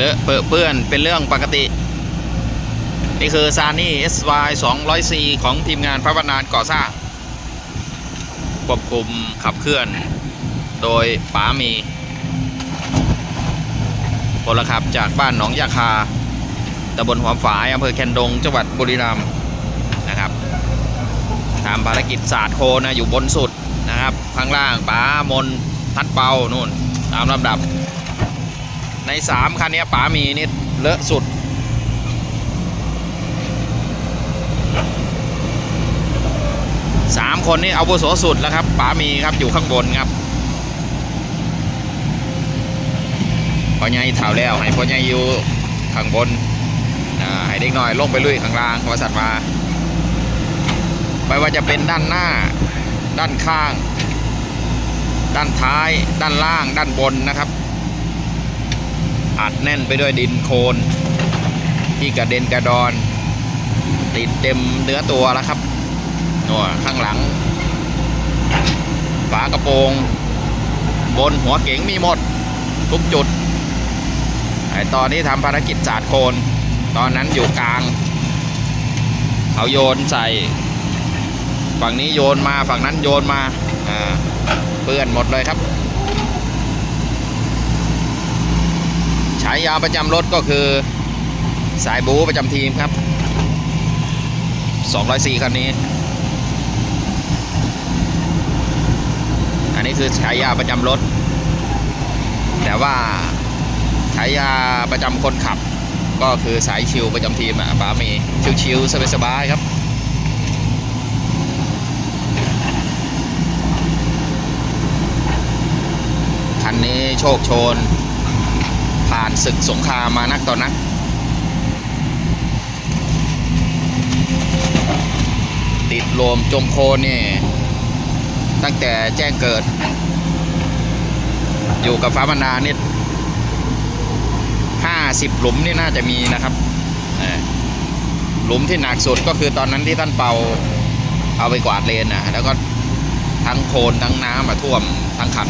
เลอะเปื้อนเปื้อนเป็นเรื่องปกติ นี่คือซานี่ SY 200C ของทีมงานพระบรรณานก่อสร้างควบคุมขับเคลื่อน โดยป๋ามีพลขับจากบ้านหนองยาคาตำบลหัวฝายอำเภอแคนดง จังหวัดบุรีรัมย์นะครับทำภารกิจศาสตร์โคนะอยู่บนสุดนะครับ ข้างล่างป๋ามนทัดเปานู่นตามลำดับ ในสามคันนี้ป๋ามีนี่เลอะสุด สามคนนี้เอาวุโสสุดแล้วครับป๋ามีครับอยู่ข้างบนครับพอใหญ่เท่าแล้วให้พอใหญ่อยู่ข้างบนอ่าให้เด็กน้อยลงไปลุยข้างล่างวาสัตว์มาไม่ว่าจะเป็นด้านหน้า ด้านข้าง ด้านท้าย ด้านล่าง ด้านบนนะครับ อัดแน่นไปด้วยดินโคลนที่กระเด็นกระดอน ติดเต็มเนื้อตัวแล้วครับนัวข้างหลัง ฝากระโปรง บนหัวเก๋งมีหมด ทุกจุดไอตอนนี้ทำภารกิจสาดโคนตอนนั้นอยู่กลางเอาโยนใส่ ฝั่งนี้โยนมาฝั่งนั้นโยนมา อ่า เปื้อนหมดเลยครับ ฉายาประจำรถก็คือสายบูประจำทีมครับ 204คันนี้ อันนี้คือฉายาประจำรถ แต่ว่าฉายาประจำคนขับ ก็คือสายชิวประจำทีมอะป๋ามีชิวๆสบายๆครับคันนี้โชคโชน ผ่านศึกสงครามมานักต่อนนัก ติดลมจมโคลนนี่ ตั้งแต่แจ้งเกิด อยู่กับฟ้าบรรดานี่ห้าสิบหลุมนี่น่าจะมีนะครับ หลุมที่หนักสุดก็คือตอนนั้นที่ท่านเป่าเอาไปกวาดเลนนะแล้วก็ทั้งโคลนทั้งน้ำมาท่วมทั้งคัน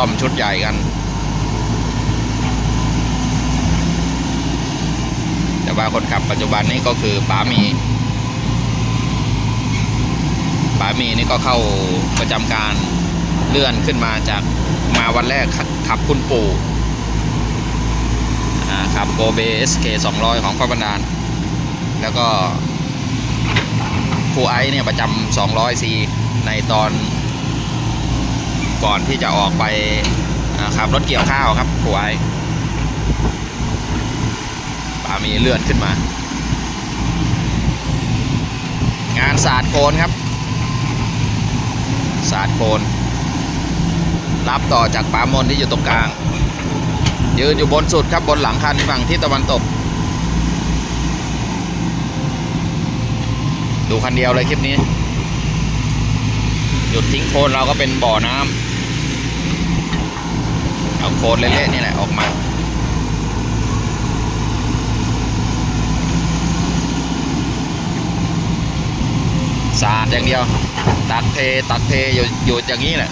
ซ่อมชุดใหญ่กัน แต่ว่าคนขับปัจจุบันนี้ก็คือป๋ามีป๋ามีนี่ก็เข้าประจำการเลื่อนขึ้นมาจากมาวันแรกขับขับคุณปู่ขับโกเบสเค200ของพระบรรดาลแล้วก็ครูไอซ์เนี่ยประจำ200ซีในตอน ก่อนที่จะออกไปขับรถเกี่ยวข้าวครับครูไอ้ปามีเลื่อนขึ้นมา งานศาสตร์โคนครับศาสตร์โคนรับต่อจากปามนที่อยู่ตรงกลาง ยืนอยู่บนสุดครับบนหลังคันฝั่งทิศตะวันตก ดูคันเดียวเลยคลิปนี้ หยุดทิ้งโคนเราก็เป็นบ่อน้ำ โคลนเละๆนี่แหละออกมาสาดอย่างเดียว ตักเทตักเทอยู่อยู่อย่างนี้แหละ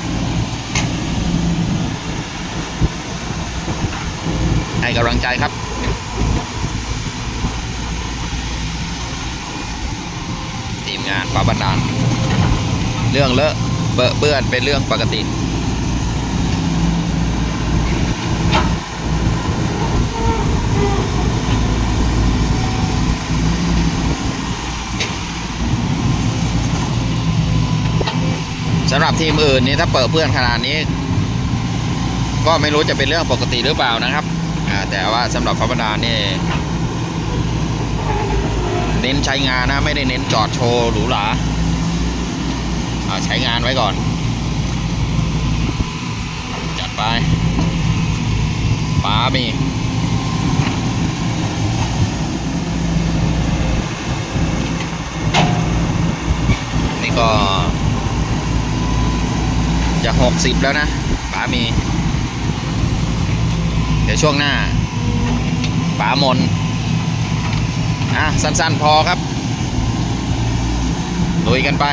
ให้กำลังใจครับทีมงานฟ้าบันดาลเรื่องเลอะเบอะเปื้อนเป็นเรื่องปกติ สำหรับทีมอื่นนี่ถ้าเปิดเพื่อนขนาดนี้ ก็ไม่รู้จะเป็นเรื่องปกติหรือเปล่านะครับแต่ว่าสำหรับฟ้าบันดานี่เน้นใช้งานนะไม่ได้เน้นจอดโชว์หรูหราใช้งานไว้ก่อน จัดไปป๋ามีนี่ก็ จะหกสิบแล้วนะป๋ามี เดี๋ยวช่วงหน้าป๋ามนอะสั้นๆพอครับลุยกันไป